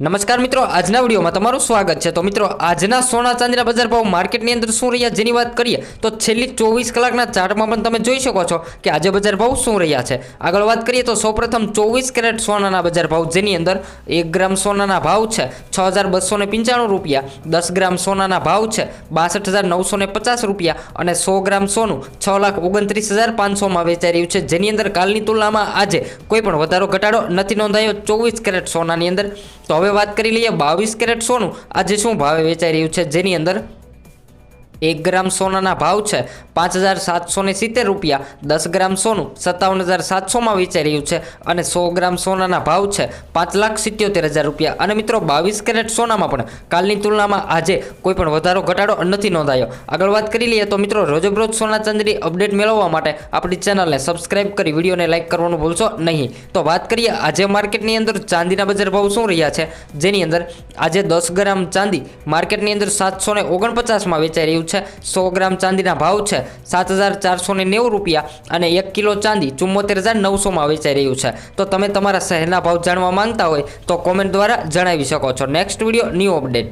નમસ્કાર મિત્રો, આજના વિડીયોમાં તમારું સ્વાગત છે. તો મિત્રો, આજના સોના ચાંદીના બજાર ભાવ માર્કેટની અંદર શું રહ્યા જેની વાત કરીએ, તો છેલ્લી ચોવીસ કલાકના ચાર્ટમાં પણ તમે જોઈ શકો છો કે આજે બજાર ભાવ શું રહ્યા છે. આગળ વાત કરીએ તો સૌપ્રથમ ચોવીસ કેરેટ સોનાના બજાર ભાવ જેની અંદર એક ગ્રામ સોનાના ભાવ છે છ હજાર બસો પંચાણું રૂપિયા, દસ ગ્રામ સોનાના ભાવ છે બાસઠ હજાર નવસો પચાસ રૂપિયા અને સો ગ્રામ સોનું છ લાખ ઓગણત્રીસ હજાર પાંચસોમાં વેચાઈ રહ્યું છે. જેની અંદર કાલની તુલનામાં આજે કોઈ પણ વધારો ઘટાડો નથી નોંધાયો ચોવીસ કેરેટ સોનાની અંદર. તો હવે વાત કરી લઈએ બાવીસ કેરેટ સોનું. આજે શું ભાવે વેચાઈ રહ્યું છે? જેની અંદર એક ગ્રામ સોનાના ભાવ છે પાંચ હજાર સાતસો ને સિત્તેર રૂપિયા. દસ ગ્રામ સોનું સત્તાવન હજાર સાતસોમાં વેચાઈ રહ્યું છે અને સો ગ્રામ સોનાના ભાવ છે પાંચ લાખ સિત્યોતેર હજાર રૂપિયા. અને મિત્રો, બાવીસ કેરેટ સોનામાં પણ કાલની તુલનામાં આજે કોઈ પણ વધારો, ઘટાડો નથી નોંધાયો. આગળ વાત કરી લઈએ તો મિત્રો, રોજબરોજ સોના ચાંદીની અપડેટ મેળવવા માટે આપણી ચેનલને સબસ્ક્રાઇબ કરી, વિડીયોને લાઇક કરવાનું ભૂલશો નહીં. તો વાત કરીએ, આજે માર્કેટની અંદર ચાંદીના બજાર ભાવ શું રહ્યા છે? જેની અંદર આજે દસ ગ્રામ ચાંદી માર્કેટની અંદર સાતસો ને ઓગણપચાસમાં વેચાઈ રહ્યું છે. સો ગ્રામ ચાંદીના ભાવ છે. સાત હજાર ચારસો નેવું રૂપિયા અને એક કિલો ચાંદી ચુમ્મોતેર હજાર નવસોમાં વેચાઈ રહ્યું છે. તો તમે તમારા શહેરના ભાવ જાણવા માંગતા હોય તો કોમેન્ટ દ્વારા જણાવી શકો છો. Next video new update.